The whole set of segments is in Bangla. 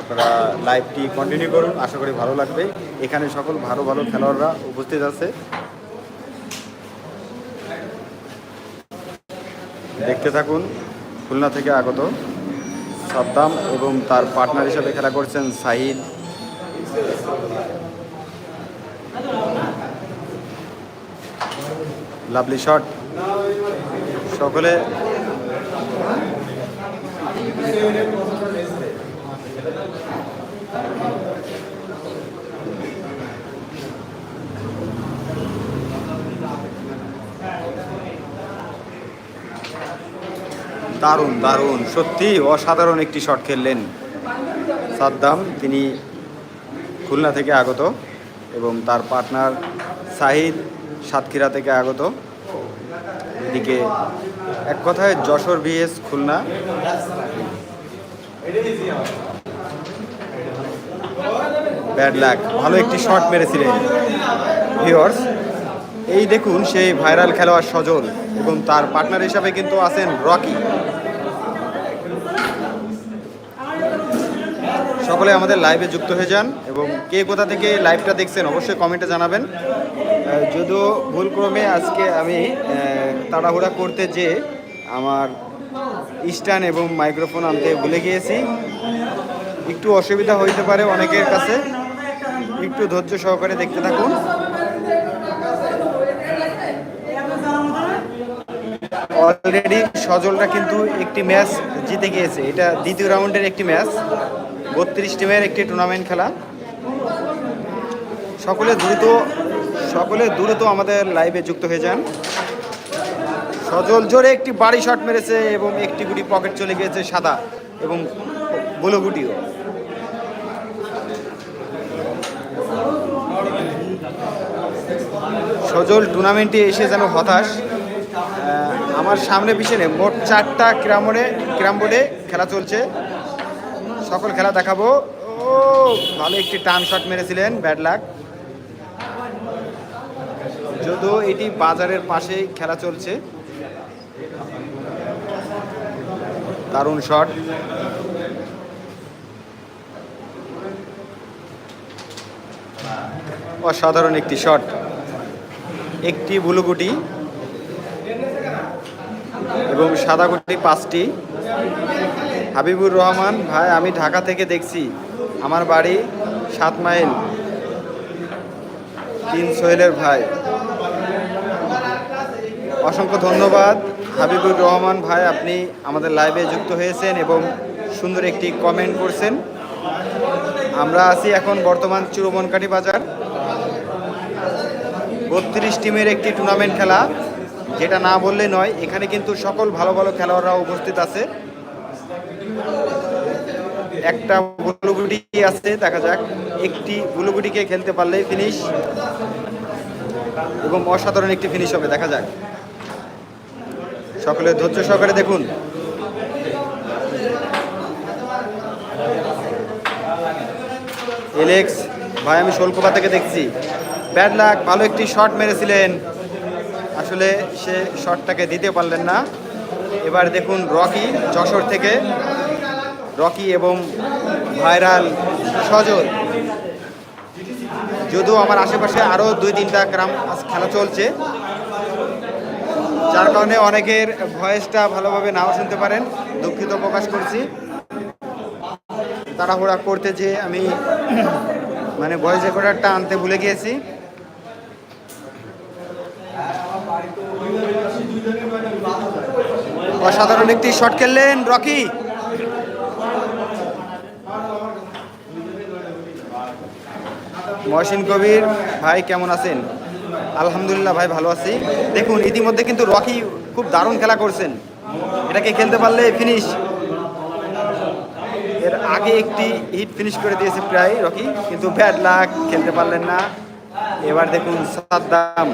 আপনারা লাইভটি কন্টিনিউ করুন, আশা করি ভালো লাগবে। এখানে সকল ভালো ভালো খেলোয়াড়রা উপস্থিত আছে। দেখতে থাকুন, খুলনা থেকে আগত সাদ্দাম এবং তার পার্টনার হিসেবে খেলা করছেন সাহিদ। লাভলি শট সকলে দারুণ দারুণ। সত্যি অসাধারণ একটি শট খেললেন সাদ্দাম। তিনি খুলনা থেকে আগত এবং তার পার্টনার সাহিদ সাতক্ষীরা থেকে আগত। এদিকে এক কথায় Jessore vs Khulna. Bad luck ভালো একটি শট মেরেছিলেন ভিওর্স এই দেখুন সেই ভাইরাল খেলোয়াড় সজল। এবং তার পার্টনার হিসাবে কিন্তু আছেন রকি। সকলে আমাদের লাইভে যুক্ত হয়ে যান এবং কে কোথা থেকে লাইভটা দেখছেন অবশ্যই কমেন্টে জানাবেন। যদিও ভুলক্রমে আজকে আমি তাড়াহুড়া করতে যে আমার স্ট্যান্ড এবং মাইক্রোফোন আনতে ভুলে গিয়েছি। একটু অসুবিধা হইতে পারে অনেকের কাছে। একটু ধৈর্য সহকারে দেখতে থাকুন। অলরেডি সজলরা কিন্তু একটি ম্যাচ জিতে গিয়েছে। এটা দ্বিতীয় রাউন্ডের একটি ম্যাচ। বত্রিশ টিমের একটি টুর্নামেন্ট খেলা। সকলে দ্রুত সকলে দ্রুত আমাদের লাইভে যুক্ত হয়ে যান। সজল জোরে একটি বাড়ি শট মেরেছে এবং একটি গুটি পকেট চলে গিয়েছে সাদা এবং বুলো গুটিও সজল টুর্নামেন্টে এসে যেন হতাশ। আমার সামনে পিছনে মোট চারটা ক্রামবোর্ডে ক্রামবোর্ডে খেলা চলছে। সকল খেলা দেখাবো। ও, ভালো একটি টান শট মেরেছিলেন, ব্যাড লাক। যদিও এটি বাজারের পাশেই খেলা চলছে। দারুণ শট। অসাধারণ একটি শট। একটি বুলুগুটি এবং সাদা গুটি পাঁচটি। হাবিবুর রহমান, ভাই, আমি ঢাকা থেকে দেখছি। আমার বাড়ি সাত মাইল। তিন সোহেলের ভাই। অসংখ্য ধন্যবাদ। হাবিবুর রহমান ভাই, আপনি আমাদের লাইভে যুক্ত হয়েছেন এবং সুন্দর একটি কমেন্ট করছেন। আমরা আছি এখন বর্তমান চুরবনকাঠি বাজার। বত্রিশ টিমের একটি টুর্নামেন্ট খেলা। যেটা না বললে নয়, এখানে কিন্তু সকল ভালো ভালো খেলোয়াড়রা উপস্থিত আছে। একটা বুলুগুটি আছে, দেখা যাক। একটি বুলুগুটিকে খেলতে পারলেই ফিনিশ এবং অসাধারণ একটি ফিনিশ হবে, দেখা যাক। সকলে ধৈর্য সহকারে দেখুন। এলেক্স, ভাই, আমি শোলকোপা থেকে দেখছি। ব্যাড লাক, ভালো একটি শট মেরেছিলেন। আসলে সে শটটাকে দিতে পারলেন না। এবার দেখুন রকি যশোর থেকে। রকি এবং ভাইরাল সজল। যদিও আমার আশেপাশে আরও দুই তিনটা গ্রাম খেলা চলছে। যার কারণে অনেকের ভয়েসটা ভালোভাবে নাও শুনতে পারেন। দুঃখিত প্রকাশ করছি। তাড়াহুড়া করতে যে আমি মানে ভয়েস রেকর্ডারটা আনতে ভুলে গিয়েছি। অসাধারণ একটি শট খেললেন রকি। মহসিন কবির, ভাই কেমন আছেন? আলহামদুলিল্লাহ ভাই ভালো আছি। দেখুন, ইতিমধ্যে কিন্তু রকি খুব দারুণ খেলা করছেন। এটাকে খেলতে পারলে ফিনিশ এর আগে একটি হিট ফিনিশ করে দিয়েছে প্রায় রকি, কিন্তু ব্যাড লাক খেলতে পারলেন না। এবার দেখুন সাদ্দাম।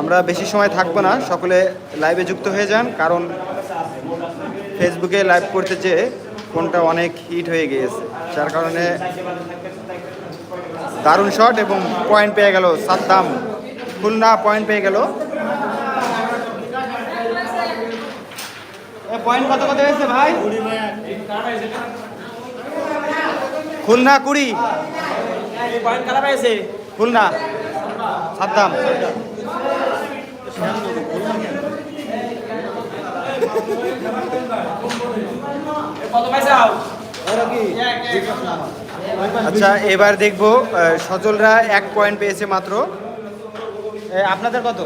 আমরা বেশি সময় থাকব না সকলে লাইভে যুক্ত হয়ে যান কারণ ফেসবুকে লাইভ করতে চেয়ে ফোনটা অনেক হিট হয়ে গিয়েছে যার কারণে দারুণ শট এবং পয়েন্ট পেয়ে গেল সাদ্দাম। খুলনা পয়েন্ট পেয়ে গেল। পয়েন্ট কত কত হয়েছে ভাই? খুলনা কুড়ি। খুলনা। সাদ্দাম। আচ্ছা এবার দেখব সজলরা এক পয়েন্ট পেয়েছে মাত্র। আপনাদের কত?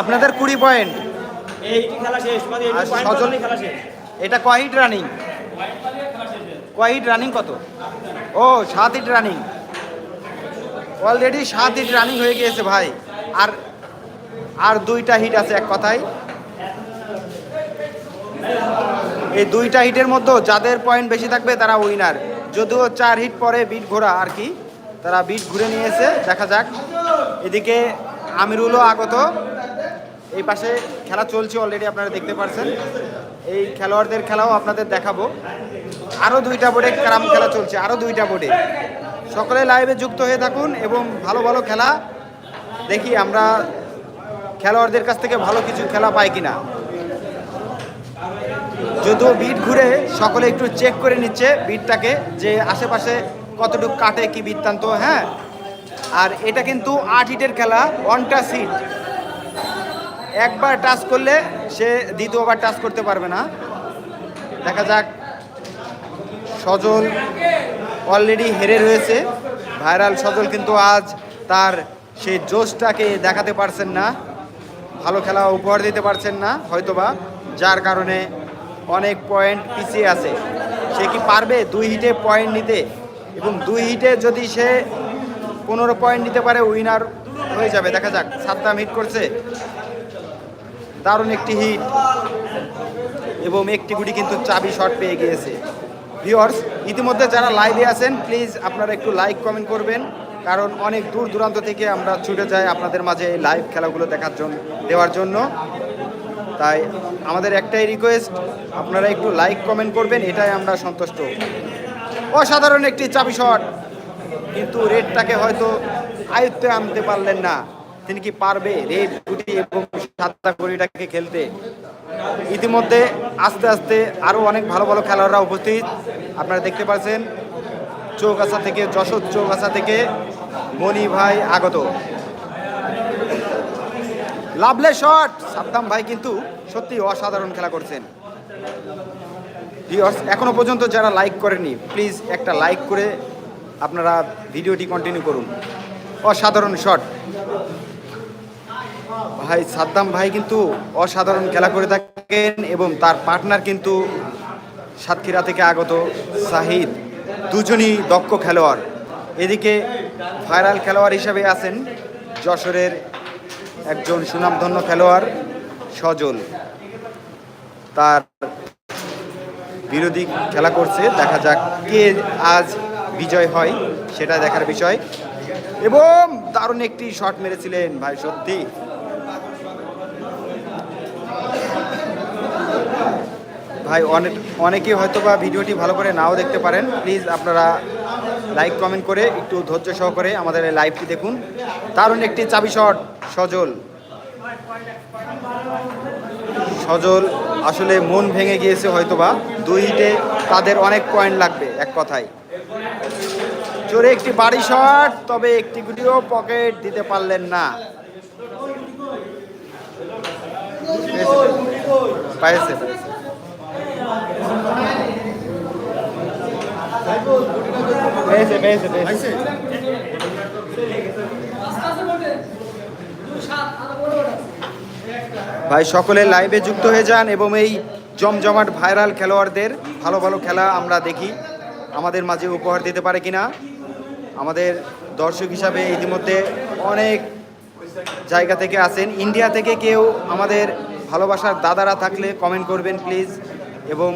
আপনাদের কুড়ি পয়েন্ট এটা কয় হিট রানিং কয় হিট রানিং কত? ও সাত ইট রানিং অলরেডি সাত হিট রানিং হয়ে গিয়েছে ভাই। আর আর দুইটা হিট আছে এক কথায়। এই দুইটা হিটের মধ্যে যাদের পয়েন্ট বেশি থাকবে তারা উইনার যদিও চার হিট পরে বিট ঘোরা আর কি, তারা বিট ঘুরে নিয়েছে। দেখা যাক। এদিকে আমিরুলও আগত। এই পাশে খেলা চলছে অলরেডি আপনারা দেখতে পাচ্ছেন এই খেলোয়াড়দের খেলাও আপনাদের দেখাবো। আরও দুইটা বোর্ডে ক্যারাম খেলা চলছে আরও দুইটা বোর্ডে। সকলে লাইভে যুক্ত হয়ে থাকুন এবং ভালো ভালো খেলা দেখি আমরা খেলোয়াড়দের কাছ থেকে ভালো কিছু খেলা পাই কিনা। যদিও বিট ঘুরে, সকলে একটু চেক করে নিচ্ছে বিটটাকে যে আশেপাশে কতটুকু কাটে, কি বৃত্তান্ত হ্যাঁ? আর এটা কিন্তু আট হিটের খেলা ওয়ানটা সিট একবার টাচ করলে সে দ্বিতীয়বার টাচ করতে পারবে না। দেখা যাক, সজল অলরেডি হেরে রয়েছে। ভাইরাল সজল কিন্তু আজ তার সেই জোশটাকে দেখাতে পারছেন না। ভালো খেলা উপহার দিতে পারছেন না, হয়তোবা, যার কারণে অনেক পয়েন্ট পিছিয়ে আছে। সে কি পারবে দুই হিটে পয়েন্ট নিতে? এবং দুই হিটে যদি সে পনেরো পয়েন্ট নিতে পারে উইনার হয়ে যাবে। দেখা যাক সাতটা হিট করছে। দারুণ একটি হিট এবং একটি গুটি কিন্তু চাবি শট পেয়ে গিয়েছে। ভিওর্স ইতিমধ্যে যারা লাইভে আছেন প্লিজ আপনারা একটু লাইক কমেন্ট করবেন, কারণ অনেক দূর দূরান্ত থেকে আমরা ছুটে যাই আপনাদের মাঝে এই লাইভ খেলাগুলো দেখার জন্য দেওয়ার জন্য। তাই আমাদের একটাই রিকোয়েস্ট আপনারা একটু লাইক কমেন্ট করবেন, এটাই আমরা সন্তুষ্ট। অসাধারণ একটি চাবি শট কিন্তু রেডটাকে হয়তো আয়ত্তে আনতে পারলেন না। তিনি কি পারবে? রেড গুটি এবং সাতটা গড়িটাকে খেলতে। ইতিমধ্যে আস্তে আস্তে আরও অনেক ভালো ভালো খেলোয়াড়রা উপস্থিত। আপনারা দেখতে পাচ্ছেন, চৌগাছা থেকে যশোর চৌগাছা থেকে মণি ভাই আগত। লাভলে শট! সাদ্দাম ভাই কিন্তু সত্যি অসাধারণ খেলা করছেন। এখনও পর্যন্ত যারা লাইক করেনি প্লিজ একটা লাইক করে আপনারা ভিডিওটি কন্টিনিউ করুন। অসাধারণ শট ভাই সাদ্দাম ভাই কিন্তু অসাধারণ খেলা করে থাকেন এবং তার পার্টনার কিন্তু সাতক্ষীরা থেকে আগত সাহিদ। দুজনই দক্ষ খেলোয়াড়। এদিকে ভাইরাল খেলোয়াড় হিসেবে আছেন যশোরের একজন সুনামধন্য খেলোয়াড় সজল। তার বিরোধী খেলা করছে। দেখা যাক কে আজ বিজয় হয়, সেটা দেখার বিষয়। এবং দারুণ একটি শট মেরেছিলেন ভাই সত্যি। ভাই, অনেক, অনেকেই হয়তো বা ভিডিওটি ভালো করে নাও দেখতে পারেন। প্লিজ আপনারা লাইক কমেন্ট করে একটু ধৈর্য সহকারে আমাদের এই লাইভটি দেখুন। দারুণ একটি চাবি শট, সজল। সজল আসলে মন ভেঙে গিয়েছে হয়তোবা। দুই হিটে তাদের অনেক পয়েন্ট লাগবে, এক কথায়। জোরে একটি বাড়ি শট, তবে একটি গুটিও পকেট দিতে পারলেন না। পাইছে পাইছে। পেয়েছে পেয়েছে পেয়েছে। ভাই সকলে লাইভে যুক্ত হয়ে যান এবং এই জমজমাট ভাইরাল খেলোয়াড়দের ভালো ভালো খেলা আমরা দেখি। আমাদের মাঝে উপহার দিতে পারে কিনা? আমাদের দর্শক হিসাবে ইতিমধ্যে অনেক জায়গা থেকে আসেন ইন্ডিয়া থেকে কেউ আমাদের ভালোবাসার দাদারা থাকলে কমেন্ট করবেন প্লিজ এবং